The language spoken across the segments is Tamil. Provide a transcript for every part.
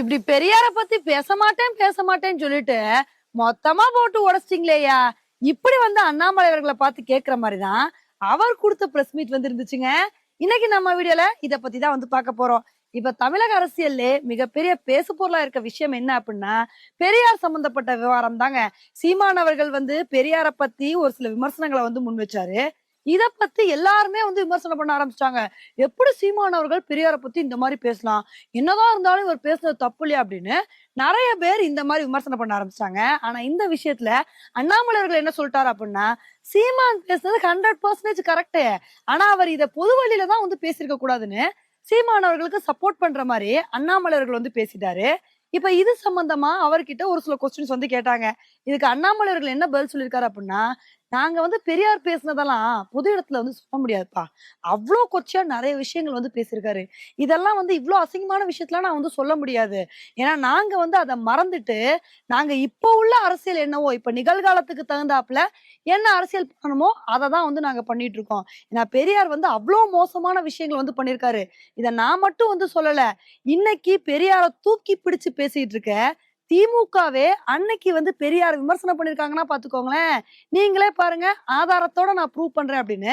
இப்படி பெரியார பத்தி பேச மாட்டேன் பேச மாட்டேன்னு சொல்லிட்டு மொத்தமா போட்டு உடைச்சிட்டீங்களேயா? இப்படி வந்து அண்ணாமலை அவர்களை பார்த்து கேக்குற மாதிரிதான் அவர் கொடுத்த பிரஸ் மீட் வந்து இருந்துச்சுங்க இன்னைக்கு நம்ம வீடியோல இத பத்தி தான் வந்து பார்க்க போறோம். இப்ப தமிழக அரசியல்ல மிகப்பெரிய பேசு பொருளா இருக்க விஷயம் என்ன அப்படின்னா பெரியார் சம்பந்தப்பட்ட விவகாரம் தாங்க. சீமான் அவர்கள் வந்து பெரியார பத்தி ஒரு சில விமர்சனங்களை வந்து முன் வச்சாரு. இத பத்தி எல்லாருமே வந்து விமர்சனம் பண்ண ஆரம்பிச்சிட்டாங்க. எப்படி சீமான் அவர்கள் பெரியாரை பத்தி இந்த மாதிரி பேசலாம்? என்னதான் இருந்தாலும் இவர் பேசுனது தப்பு இல்லையா அப்படின்னு நிறைய பேர் இந்த மாதிரி விமர்சனம் பண்ண ஆரம்பிச்சாங்க ஆனா இந்த விஷயத்துல அண்ணாமலை அவர்கள் என்ன சொல்லிட்டாரு அப்படின்னா சீமான் பேசுனது ஹண்ட்ரட் பர்சன்டேஜ் கரெக்டு ஆனா அவர் இதை பொது வழியில தான் வந்து பேசியிருக்க கூடாதுன்னு சீமான் அவர்களுக்கு சப்போர்ட் பண்ற மாதிரி அண்ணாமலை அவர்கள் வந்து பேசிட்டாரு. இப்ப இது சம்பந்தமா அவர்கிட்ட ஒரு சில கொஸ்டின்ஸ் வந்து கேட்டாங்க. இதுக்கு அண்ணாமலை அவர்கள் என்ன பதில் சொல்லியிருக்காரு அப்படின்னா நாங்க வந்து பெரியார் பேசுனதெல்லாம் பொது இடத்துல வந்து சொல்ல முடியாதுப்பா. அவ்வளோ கொச்சையா நிறைய விஷயங்கள் வந்து பேசியிருக்காரு. இதெல்லாம் வந்து இவ்வளோ அசிங்கமான விஷயத்துல நான் வந்து சொல்ல முடியாது. ஏன்னா நாங்க வந்து அதை மறந்துட்டு நாங்க இப்போ உள்ள அரசியல் என்னவோ இப்ப நிகழ்காலத்துக்கு தகுந்தாப்புல என்ன அரசியல் பண்ணணுமோ அதை தான் வந்து நாங்க பண்ணிட்டு இருக்கோம். ஏன்னா பெரியார் வந்து அவ்வளோ மோசமான விஷயங்கள் வந்து பண்ணியிருக்காரு. இதை நான் மட்டும் வந்து சொல்லல இன்னைக்கு பெரியாரை தூக்கி பிடிச்சு பேசிட்டு இருக்க திமுகவே அன்னைக்கு வந்து பெரியார் விமர்சனம் பண்ணிருக்காங்கன்னா பாத்துக்கோங்களேன். நீங்களே பாருங்க ஆதாரத்தோட நான் ப்ரூவ் பண்றேன் அப்படின்னு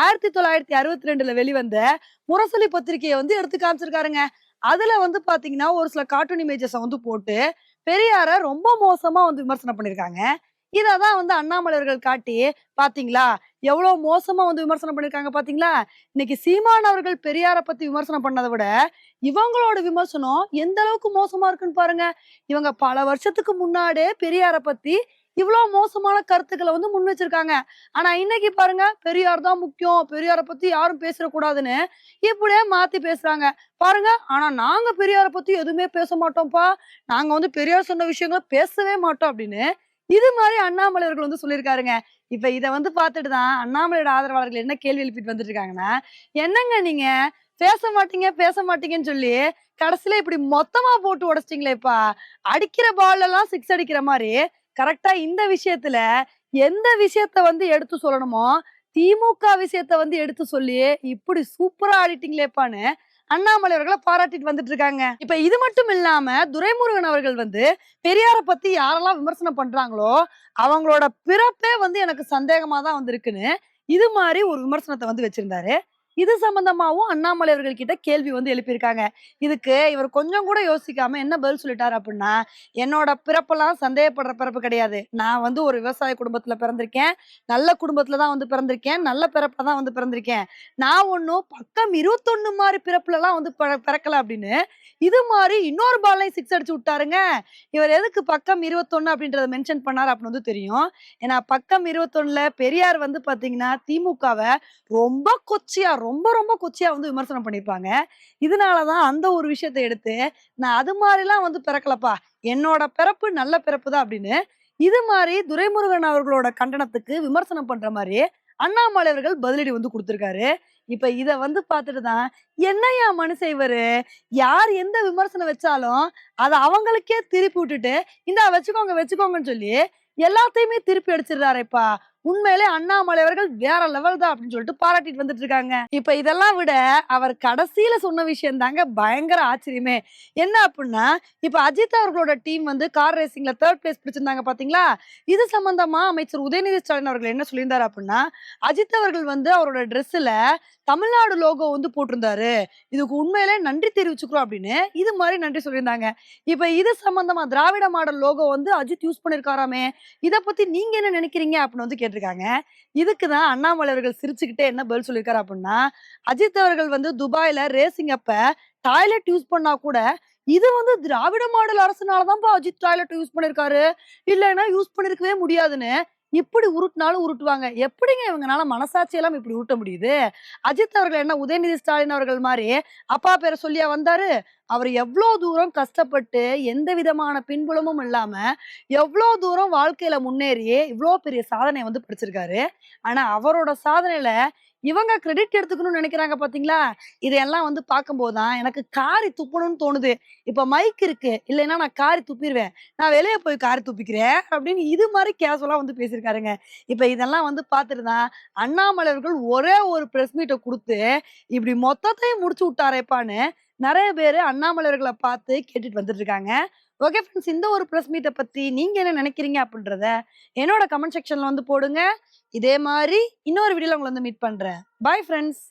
ஆயிரத்தி தொள்ளாயிரத்தி அறுபத்தி ரெண்டுல வெளிவந்த முரசொலி பத்திரிகையை வந்து எடுத்து காமிச்சிருக்காருங்க. அதுல வந்து பாத்தீங்கன்னா ஒரு சில கார்ட்டூன் இமேஜஸை வந்து போட்டு பெரியார ரொம்ப மோசமா வந்து விமர்சனம் பண்ணிருக்காங்க. இததான் வந்து அண்ணாமலையர்கள் காட்டி பாத்தீங்களா? எவ்வளவு மோசமா வந்து விமர்சனம் பண்ணிருக்காங்க பாத்தீங்களா? இன்னைக்கு சீமான் அவர்கள் பெரியார பத்தி விமர்சனம் பண்ணதை விட இவங்களோட விமர்சனம் எந்த அளவுக்கு மோசமா இருக்குன்னு பாருங்க. இவங்க பல வருஷத்துக்கு முன்னாடியே பெரியார பத்தி இவ்வளவு மோசமான கருத்துக்களை வந்து முன் வச்சிருக்காங்க. ஆனா இன்னைக்கு பாருங்க பெரியார் தான் முக்கியம். பெரியார பத்தி யாரும் பேசக்கூடாதுன்னு இப்படியே மாத்தி பேசுறாங்க. பாருங்க ஆனா நாங்க பெரியார பத்தி எதுவுமே பேச மாட்டோம்ப்பா. நாங்க வந்து பெரியார் சொன்ன விஷயங்களை பேசவே மாட்டோம் அப்படின்னு இது மாதிரி அண்ணாமலையர்கள் வந்து சொல்லியிருக்காருங்க. இப்ப இதை வந்து பார்த்துட்டு தான் அண்ணாமலையோட ஆதரவாளர்கள் என்ன கேள்வி எழுப்பிட்டு வந்துட்டு இருக்காங்கன்னா என்னங்க நீங்க பேச மாட்டீங்க பேச மாட்டீங்கன்னு சொல்லி கடைசியில இப்படி மொத்தமா போட்டு உடைச்சிட்டீங்களேப்பா அடிக்கிற பால் எல்லாம் சிக்ஸ் அடிக்கிற மாதிரி கரெக்டா இந்த விஷயத்துல எந்த விஷயத்த வந்து எடுத்து சொல்லணுமோ திமுக விஷயத்த வந்து எடுத்து சொல்லி இப்படி சூப்பரா ஆடிட்டீங்களேப்பான்னு அண்ணாமலை அவர்களை பாராட்டிட்டு வந்துட்டு இருக்காங்க இப்ப இது மட்டும் இல்லாம துரைமுருகன் அவர்கள் வந்து பெரியார பத்தி யாரெல்லாம் விமர்சனம் பண்றாங்களோ அவங்களோட பிறப்பே வந்து எனக்கு சந்தேகமா தான் வந்திருக்குன்னு இது மாதிரி ஒரு விமர்சனத்தை வந்து வச்சிருந்தாரு. இது சம்பந்தமாவும் அண்ணாமலை அவர்கள் கிட்ட கேள்வி வந்து எழுப்பியிருக்காங்க. இதுக்கு இவர் கொஞ்சம் கூட யோசிக்காம என்ன பதில் சொல்லிட்டாரு அப்படின்னா என்னோட பிறப்பெல்லாம் சந்தேகப்படுற பிறப்பு கிடையாது. நான் வந்து ஒரு விவசாய குடும்பத்துல பிறந்திருக்கேன். நல்ல குடும்பத்துல தான் வந்து பிறந்திருக்கேன். நல்ல பிறப்புல தான் வந்து பிறந்திருக்கேன். நான் ஒன்றும் பக்கம் இருபத்தொன்னு மாதிரி பிறப்புலலாம் வந்து பிறக்கல அப்படின்னு இது மாதிரி இன்னொரு பால்லையும் சிக்ஸ் அடிச்சு விட்டாருங்க. இவர் எதுக்கு பக்கம் இருபத்தொன்னு அப்படின்றத மென்ஷன் பண்ணார் அப்படின்னு வந்து தெரியும். ஏன்னா பக்கம் இருபத்தொன்னுல பெரியார் வந்து பாத்தீங்கன்னா திமுகவை ரொம்ப கொச்சியா ரொம்ப ரொம்ப கொச்சியா வந்து விமர்சனம் பண்ணியிருப்பாங்க இதனாலதான் அந்த ஒரு விஷயத்தை எடுத்து நான் அது மாதிரிலாம் வந்து பிறக்கலப்பா. என்னோட பிறப்பு நல்ல பிறப்பு தான் அப்படின்னு இது மாதிரி துரைமுருகன் அவர்களோட கண்டனத்துக்கு விமர்சனம் பண்ற மாதிரி அண்ணாமலை அவர்கள் பதிலடி வந்து கொடுத்துருக்காரு. இப்ப இத வந்து பார்த்துட்டு தான் என்னையா மனுஷன் இவரு? யார் எந்த விமர்சனம் வச்சாலும் அதை அவங்களுக்கே திருப்பி விட்டுட்டு இந்தா வச்சுக்கோங்க வச்சுக்கோங்கன்னு சொல்லி எல்லாத்தையுமே திருப்பி அடிச்சிடுறாருப்பா. உண்மையிலே அண்ணாமலை அவர்கள் வேற லெவல் தான் அப்படின்னு சொல்லிட்டு பாராட்டிட்டு வந்துட்டு இருக்காங்க இப்ப இதெல்லாம் விட அவர் கடைசியில சொன்ன விஷயம் தாங்க பயங்கர ஆச்சரியமே. என்ன அப்படின்னா இப்ப அஜித் அவர்களோட டீம் வந்து கார் ரேசிங்ல தேர்ட் பிளேஸ் பிடிச்சிருந்தாங்க பாத்தீங்களா? இது சம்பந்தமா அமைச்சர் உதயநிதி ஸ்டாலின் அவர்கள் என்ன சொல்லியிருந்தாரு அப்படின்னா அஜித் அவர்கள் வந்து அவரோட ட்ரெஸ்ல தமிழ்நாடு லோகோ வந்து போட்டிருந்தாரு. இதுக்கு உண்மையிலே நன்றி தெரிவிச்சுக்கிறோம் அப்படின்னு இது மாதிரி நன்றி சொல்லியிருந்தாங்க. இப்ப இது சம்பந்தமா திராவிட மாடல் லோகோ வந்து அஜித் யூஸ் பண்ணிருக்காராமே இதை பத்தி நீங்க என்ன நினைக்கிறீங்க அப்படின்னு வந்து கேட்டிருக்காங்க. இதுக்கு தான் அண்ணாமலை அவர்கள் சிரிச்சுக்கிட்டே என்ன பதில் சொல்லியிருக்காரு அப்படின்னா அஜித் அவர்கள் வந்து துபாயில ரேசிங் அப்ப டாய்லெட் யூஸ் பண்ணா கூட இது வந்து திராவிட மாடல் அரசுனாலதான்ப்பா அஜித் டாய்லெட் யூஸ் பண்ணிருக்காரு. இல்லைன்னா யூஸ் பண்ணிருக்கவே முடியாதுன்னு இப்படி உருட்டினாலும் உருட்டுவாங்க. எப்படிங்க இவங்கனால மனசாட்சியெல்லாம் இப்படி உருட்ட முடியுது? அஜித் அவர்கள் என்ன உதயநிதி ஸ்டாலின் அவர்கள் மாதிரி அப்பா பேரை சொல்லியா வந்தாரு? அவர் எவ்வளோ தூரம் கஷ்டப்பட்டு எந்த விதமான பின்புலமும் இல்லாம எவ்வளோ தூரம் வாழ்க்கையில முன்னேறி இவ்வளோ பெரிய சாதனை வந்து படிச்சிருக்காரு. ஆனா அவரோட சாதனையில இவங்க கிரெடிட் எடுத்துக்கணும்னு நினைக்கிறாங்க பாத்தீங்களா? இதையெல்லாம் வந்து பார்க்கும்போது தான் எனக்கு காரி துப்பணும்னு தோணுது. இப்ப மைக் இருக்கு. இல்லைன்னா நான் காரி துப்பிடுவேன் நான் வெளியே போய் காரி துப்பிக்கிறேன் அப்படின்னு இது மாதிரி கேஷுவலா வந்து பேசியிருக்காருங்க. இப்ப இதெல்லாம் வந்து பார்த்துட்டு தான் அண்ணாமலை அவர்கள் ஒரே ஒரு பிரஸ் மீட்டை கொடுத்து இப்படி மொத்தத்தையும் முடிச்சு விட்டாரேப்பான்னு நிறைய பேர் அண்ணாமலையர்களை பார்த்து கேட்டுட்டு வந்துட்டு இருக்காங்க ஓகே ஃப்ரெண்ட்ஸ் இந்த ஒரு ப்ரெஸ் மீட்டை பத்தி நீங்க என்ன நினைக்கிறீங்க அப்படின்றத என்னோட கமெண்ட் செக்ஷன்ல வந்து போடுங்க. இதே மாதிரி இன்னொரு வீடியோவில் உங்களை வந்து மீட் பண்றேன். Bye friends